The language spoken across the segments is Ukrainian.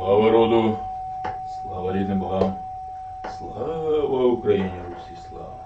Слава роду, слава рідним богам, слава Україні, Русі, слава.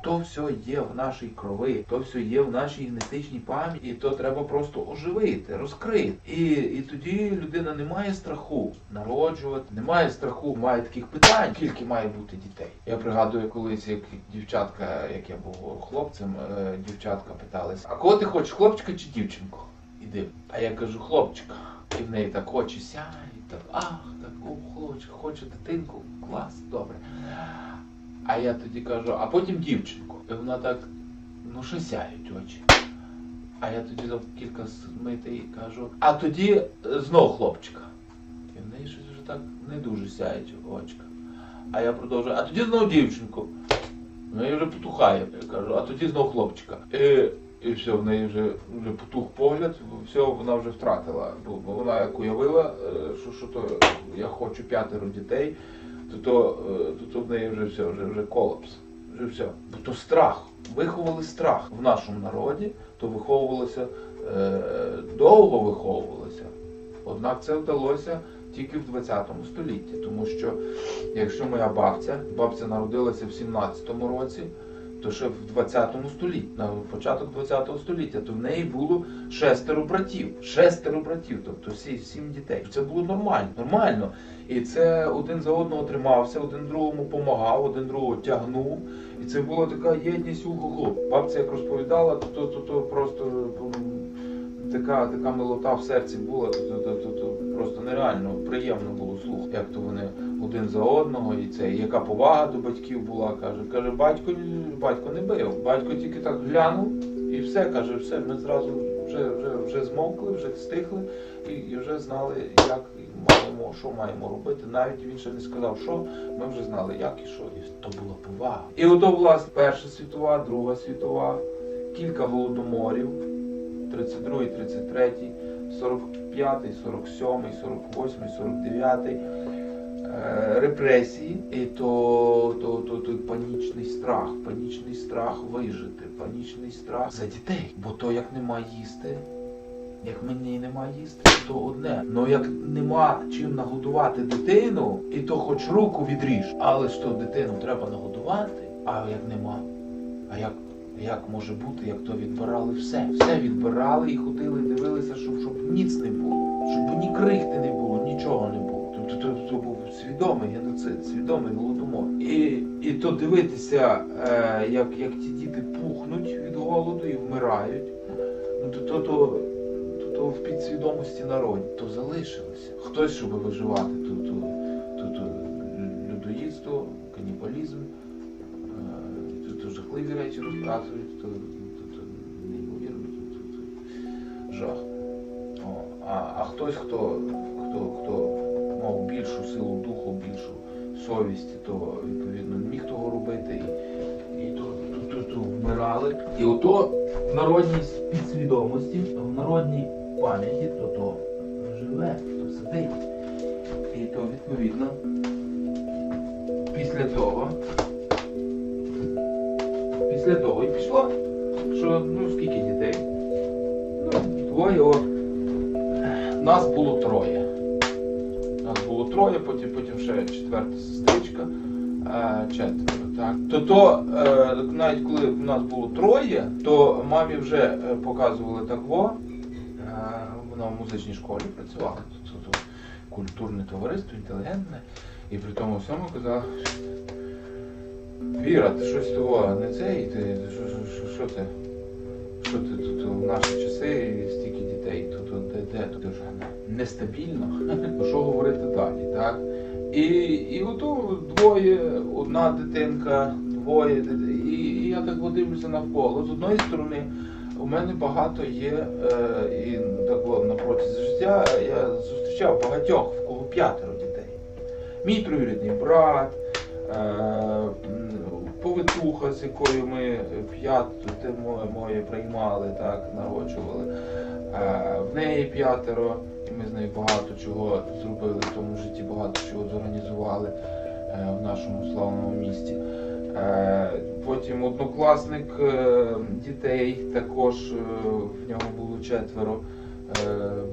То все є в нашій крови, то все є в нашій генетичній пам'яті, то треба просто оживити, розкрити. І, і тоді людина не має страху народжувати, не має страху, має таких питань, скільки має бути дітей. Я пригадую колись, як дівчатка, як я був хлопцем, е, дівчатка питалися, а кого ти хочеш, хлопчика чи дівчинку? Іди. А я кажу, хлопчика. І в неї так очі сяють, так, ах, так, о, хлопчик, хоче дитинку, клас, добре. А я тоді кажу, а потім дівчинку. І вона так, ну що сяють очі. А я тоді дав кілька смитий кажу, а тоді знов хлопчика. І в неї щось вже так не дуже сяють очка. А я продовжую, а тоді знов дівчинку. В неї вже потухає. Я кажу, а тоді знов хлопчика. І, і все, в неї вже, вже потух погляд, все, вона вже втратила. Бо, вона як уявила, е, що, що то я хочу п'ятеро дітей то, то, е, то, то в неї вже все, вже, вже колапс. Вже все. Бо то страх. Виховали страх в нашому народі, то виховувалося, е, довго виховувалося. Однак це вдалося тільки в 20 столітті. Тому що якщо моя бабця, бабця народилася в 17-му році, то ще в 20 столітті, на початок 20 століття, то в неї було шестеро братів. Шестеро братів, тобто всі сім дітей. Це було нормально. Нормально. І це один за одного тримався, один другому помагав, один другого тягнув. І це була така єдність уху. Бабця як розповідала, то, то, то, то просто така, така милота в серці була, то, то, то, то просто нереально приємно було слухати, як то вони один за одного, і це яка повага до батьків була, каже. Каже, батько, батько не бив, батько тільки так глянув і все, каже, все, ми зразу вже, вже, вже змовкли, вже стихли і, і вже знали, як маємо, що маємо робити. Навіть він ще не сказав, що ми вже знали, як і що. І то була повага. І ото, власне, Перша світова, Друга світова, кілька голодоморів, 32-й, 33-й, 45-й, 47-й, 48-й, 49. Е, Репресії, і то, то, то, то панічний страх, панічний страх вижити, панічний страх за дітей. Бо то як нема їсти, як мені нема їсти, то одне. Ну як нема чим нагодувати дитину, і то хоч руку відріж, але ж то дитину треба нагодувати, а як нема. А як, як може бути, як то відбирали все? Все відбирали і ходили, дивилися, щоб, щоб ніц не було, щоб ні крихти не було, нічого не було. Тобто то, то був свідомий геноцид, свідомий голодомор. І, і то дивитися, е, як, як ті діти пухнуть від голоду і вмирають. Ну то, то, то, то, то в підсвідомості народу то залишилося. Хтось, щоб виживати, то, то, то, то людоїдство, канібалізм, е, то, то жахливі речі розказують, то, то, то неймовірно, то, то, то жах. О, а, а хтось, хто, совість, то відповідно міг того робити. І, і то, то, то, то вмирали. І ото в народній підсвідомості, в народній пам'яті, то то живе, то сидить. І то відповідно після того. Після того і пішло, що ну скільки дітей? Ну, двоє. Нас було троє. Троє, потім, потім ще четверта сестричка, е, четверо. Так. То, то е, навіть коли в нас було троє, то мамі вже е, показували так во. Е, вона в музичній школі працювала. То, то, то культурне товариство, інтелігентне. І при тому всьому казала, Віра, ти щось того не це, і ти що, що, що, що ти? Що тут в наші часи стільки дітей, тут де, де тут дуже нестабільно. Що говорити далі, так? І, і ото двоє, одна дитинка, двоє дит- і, і я так подивлюся навколо. З одної сторони, у мене багато є, е, і так на протязі життя я зустрічав багатьох, в кого п'ятеро дітей. Мій троюрідний брат, е, м, з якою ми п'ят те моє, приймали, так, народжували. Е, в неї п'ятеро, і ми з нею багато чого зробили в тому житті, багато чого зорганізували е, в нашому славному місті. Е, Потім однокласник дітей, також в нього було четверо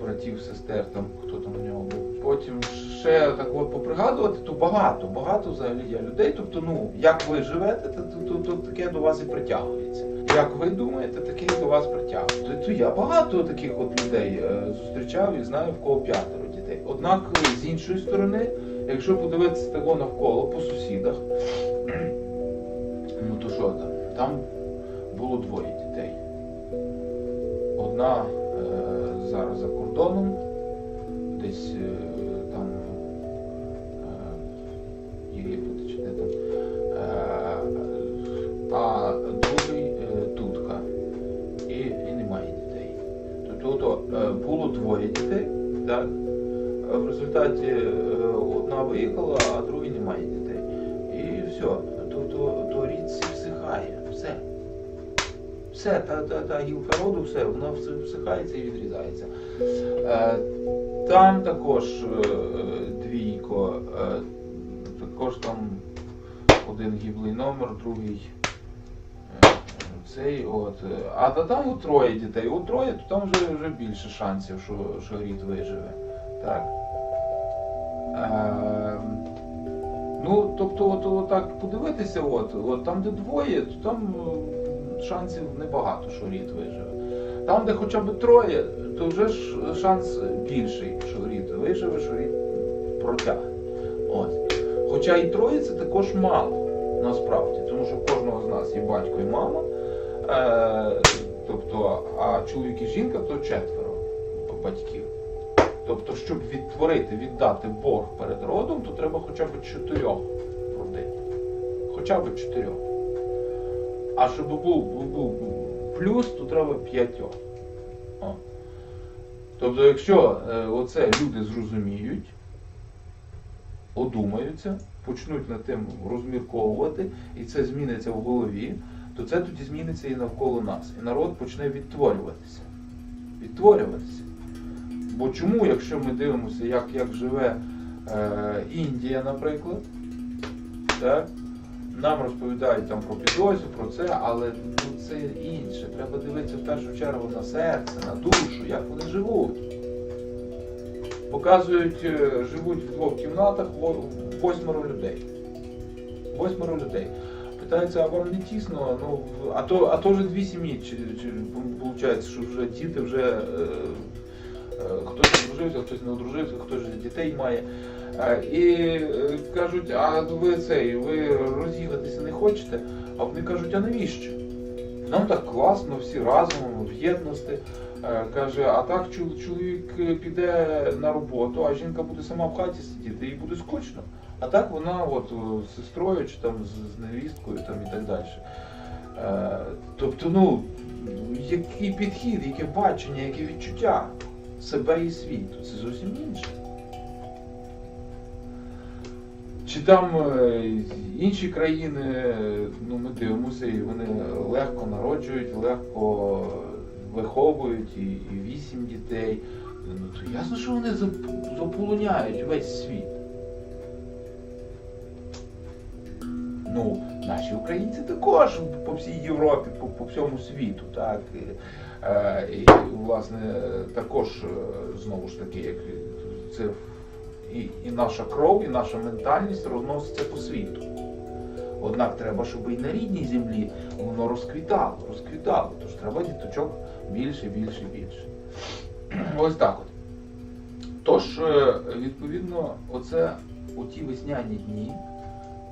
братів, сестер, там хто там в нього був. потім ще так от попригадувати, то багато, багато взагалі є людей. Тобто, ну, як ви живете, то, то, то, таке до вас і притягується. Як ви думаєте, таке до вас притягується. То, я багато таких от людей е, зустрічав і знаю, в кого п'ятеро дітей. Однак, з іншої сторони, якщо подивитися того навколо по сусідах, ну то що там? Там було двоє дітей. Одна е, кордоном, десь е, там е, Єгипет чи де там. Е, а другий е, тутка. І, і немає дітей. Тобто е, було двоє дітей, так? В результаті е, одна виїхала, Все, та, та, та гілка роду, все, вона всихається і відрізається. Е, там також е, двійко, е, також там один гіблий номер, другий цей. От. А та там от троє дітей. От троє, то там вже, вже більше шансів, що, що рід виживе. Так. Е, ну, тобто, от, от так подивитися, от, от там, де двоє, то там шансів небагато, що рід виживе. Там, де хоча б троє, то вже ж шанс більший, що рід виживе, що рід протягне. От. Хоча і троє це також мало, насправді, тому що в кожного з нас є батько і мама. Е, тобто, а чоловік і жінка то четверо батьків. Тобто, щоб відтворити, віддати борг перед родом, то треба хоча б чотирьох родин. Хоча б чотирьох. А щоб був, був плюс, то треба п'ятьох. Тобто, якщо е, оце люди зрозуміють, одумаються, почнуть над тим розмірковувати, і це зміниться в голові, то це тоді зміниться і навколо нас. І народ почне відтворюватися. Відтворюватися. Бо чому, якщо ми дивимося, як, як живе е, Індія, наприклад, так? Нам розповідають там про підозрю, про це, але ну, це інше. Треба дивитися в першу чергу на серце, на душу, як вони живуть. Показують, е, живуть в двох кімнатах восьмеро людей. Восьмеро людей. Питаються, а вам не тісно? Ну, а то, а то вже дві сім'ї, чи, чи виходить, що вже діти вже е, хтось одружився, хтось не одружився, хтось дітей має. Е, І е, кажуть, а ви цей, ви роз'їхатися не хочете? А вони кажуть, а навіщо? Нам так класно, всі разом, в єдності. Е, Каже, а так чоловік е, піде на роботу, а жінка буде сама в хаті сидіти, їй буде скучно. А так вона от з сестрою чи там з, невісткою там і так далі. Е, тобто, ну, який підхід, яке бачення, яке відчуття себе і світу, це зовсім інше. Чи там е, інші країни, е, ну ми дивимося, і вони легко народжують, легко виховують і, і вісім дітей. Ну то ясно, що вони зап- заполоняють весь світ. Ну, наші українці також по всій Європі, по, по всьому світу, так. І, е, власне також е, знову ж таки, як це і, і наша кров, і наша ментальність розноситься по світу. Однак треба, щоб і на рідній землі воно розквітало, розквітало. Тож треба діточок більше, більше, більше. Ось так от. Тож, е, відповідно, оце у ті весняні дні,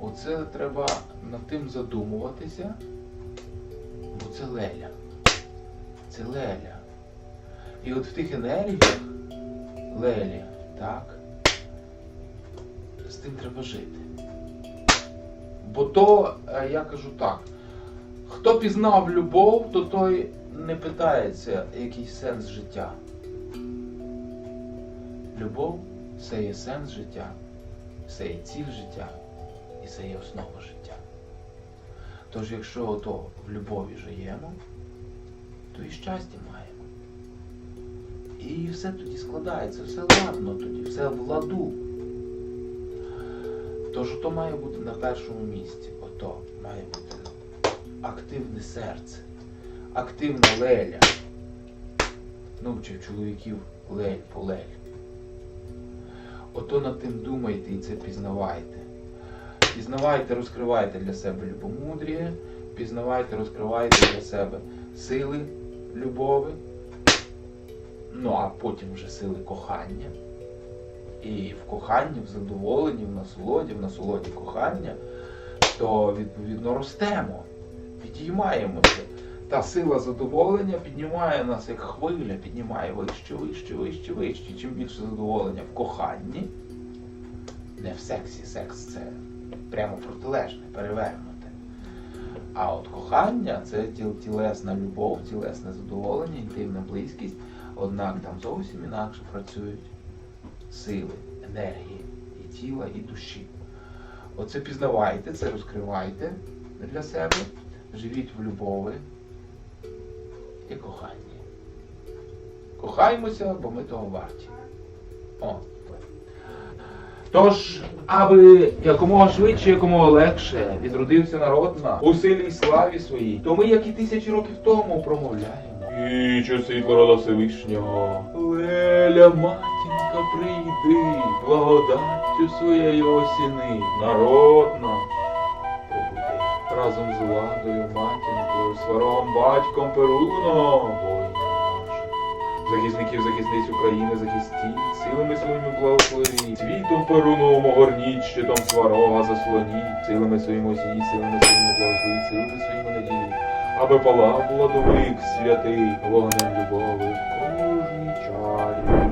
оце треба над тим задумуватися, бо це леля. Це леля. І от в тих енергіях лелі, так, з тим треба жити. Бо то, е, я кажу так, хто пізнав любов, то той не питається, який сенс життя. Любов це є сенс життя, це є ціль життя і це є основа життя. Тож, якщо ото в любові живемо, то і щастя маємо. І все тоді складається, все ладно тоді, все в ладу. Тож то має бути на першому місці. Ото має бути активне серце, активна леля. Ну, чи в чоловіків лель по лель. ото над тим думайте і це пізнавайте. Пізнавайте, розкривайте для себе любомудріє, пізнавайте, розкривайте для себе сили любові, ну а потім вже сили кохання. І в коханні, в задоволенні, в насолоді, в насолоді кохання, то відповідно ростемо, підіймаємося. Та сила задоволення піднімає нас як хвиля, піднімає вище, вище, вище, вище. Чим більше задоволення в коханні, не в сексі, секс це прямо протилежне, перевернуте. А от кохання це тілесна любов, тілесне задоволення, інтимна близькість, однак там зовсім інакше працюють сили, енергії і тіла, і душі. Оце пізнавайте, це розкривайте для себе, живіть в любові і коханні. Кохаймося, бо ми того варті. О. Тож, аби якомога швидше, якомога легше відродився народ на у силі й славі своїй, то ми, як і тисячі років тому, промовляємо. І світло рода Всевишнього. Леля, матінка, прийди, благодаттю своєю осіни, народ наш побуди. Разом з владою, матінкою, сварогом, батьком, Перуном. Захисників, захисниць України, захистіть, силами своїми благословіть, світом Перуновим горніть, щитом сварога заслоніть, силами своїми осінь, силами своїми благословіть, силами своїми надії, Аби палав владовик до вик святий, вогнем любови кожній чарі.